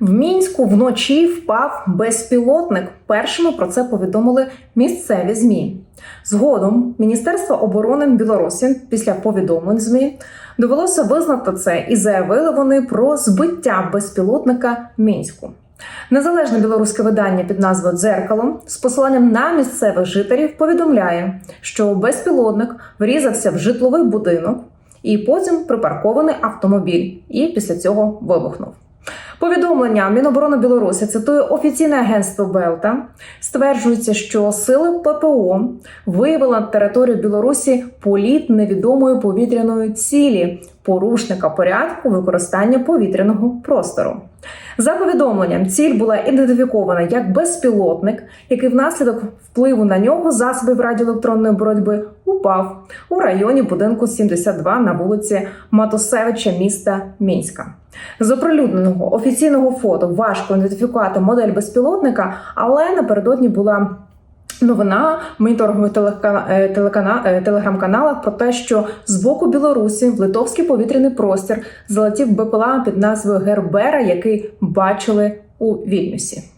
В мінську вночі впав безпілотник. Першими про це повідомили місцеві змі. Згодом Міністерство оборони Білорусі після повідомлень змі довелося визнати це і заявили вони про збиття безпілотника в мінську. Незалежне білоруське видання під назвою Дзеркало з посиланням на місцевих жителів повідомляє, що безпілотник врізався в житловий будинок і потім припаркований автомобіль, і після цього вибухнув. Повідомлення Міноборони Білорусі цитує офіційне агентство Белта. Стверджується, що сили ППО виявили на територію Білорусі політ невідомої повітряної цілі, порушника порядку використання повітряного простору. За повідомленням, ціль була ідентифікована як безпілотник, який внаслідок впливу на нього засобів радіоелектронної боротьби упав у районі будинку 72 на вулиці Матусевича міста Мінська. З оприлюдненого офіційного фото важко ідентифікувати модель безпілотника, але напередодні була. Новина моніторингових е, е, телеграм-каналах про те, що з боку Білорусі в литовський повітряний простір залетів БПЛА під назвою Гербера, який бачили у Вільнюсі.